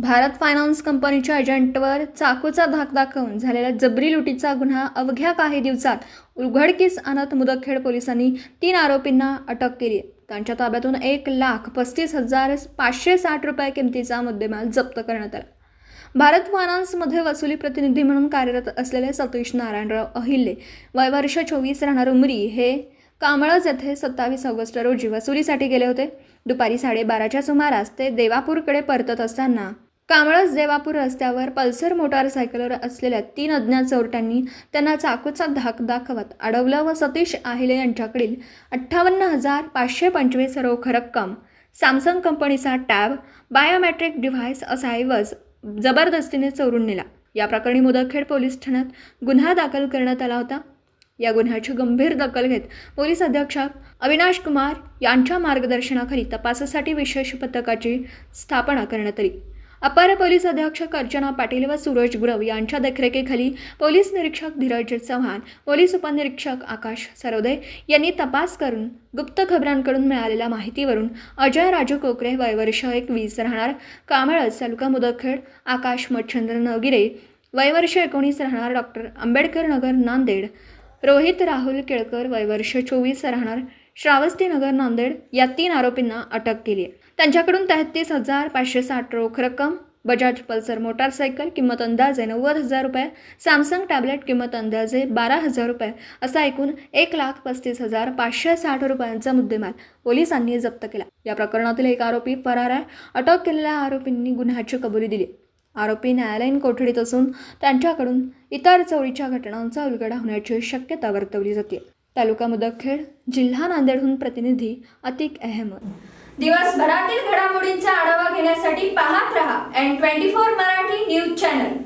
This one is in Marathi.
भारत फायनान्स कंपनीच्या एजंटवर चाकूचा धाक दाखवून झालेल्या जबरी लुटीचा गुन्हा अवघ्या काही दिवसात उघडकीस आणत मुदखेड पोलिसांनी तीन आरोपींना अटक केली. त्यांच्या ताब्यातून एक लाख पस्तीस हजार पाचशे साठ रुपये किमतीचा मुद्देमाल जप्त करण्यात आला. भारत फायनान्समध्ये वसुली प्रतिनिधी म्हणून कार्यरत असलेले सतीश नारायणराव अहिल्ले वय वर्ष चोवीस राहणार उमरी हे कामळज येथे सत्तावीस ऑगस्ट रोजी वसुलीसाठी गेले होते. दुपारी साडेबाराच्या सुमारास ते देवापूरकडे परतत असताना कामळज देवापूर रस्त्यावर पल्सर मोटारसायकलवर असलेल्या तीन अज्ञात चोरट्यांनी त्यांना चाकूचा धाक दाखवत अडवलं व सतीश आहिले यांच्याकडील अठ्ठावन्न हजार पाचशे पंचवीस रोख रक्कम सॅमसंग कंपनीचा टॅब बायोमॅट्रिक डिव्हाइस असा ऐवज जबरदस्तीने चोरून नेला. या प्रकरणी मुदखेड पोलीस ठाण्यात गुन्हा दाखल करण्यात आला होता. या गुन्ह्याची गंभीर दखल घेत पोलीस अधीक्षक अविनाश कुमार यांच्या मार्गदर्शनाखाली तपासासाठी विशेष पथकाची स्थापना करण्यात आली. अपर पोलीस अधीक्षक अर्चना पाटील व सूरज गुरव यांच्या देखरेखीखाली पोलीस निरीक्षक धीरज चव्हाण पोलीस उपनिरीक्षक आकाश सरोदे यांनी तपास करून गुप्त खबरांकडून मिळालेल्या माहितीवरून अजय राजू कोकरे वयवर्ष एकवीस राहणार कामळज तालुका मुदखेड आकाश मच्छंद्र नगिरे वयवर्ष एकोणीस राहणार डॉक्टर आंबेडकर नगर नांदेड रोहित राहुल केळकर वयवर्ष चोवीस राहणार श्रावस्ती नगर नांदेड या तीन आरोपींना अटक केली आहे. त्यांच्याकडून तेहतीस हजार पाचशे साठ रोख रक्कम बजाज पल्सर मोटारसायकल किंमत अंदाजे नव्वद हजार रुपये सॅमसंग टॅबलेट किंमत अंदाजे बारा हजार रुपये असा एकूण एक लाख पस्तीस हजार पाचशे साठ रुपयांचा मुद्देमाल पोलिसांनी जप्त केला. या प्रकरणातील एक आरोपी फरार आहे. अटक केलेल्या आरोपींनी गुन्ह्याची कबुली दिली. आरोपी न्यायालयीन कोठडीत असून त्यांच्याकडून इतर चोरीच्या घटनांचा उलगडा होण्याची शक्यता वर्तवली जाते. तालुका मुदखेड जिल्हा नांदेडहून प्रतिनिधी अतिक अहमद. दिवसभरातील घडामोडींचा आढावा घेण्यासाठी पाहत रहा N twenty four Marathi news channel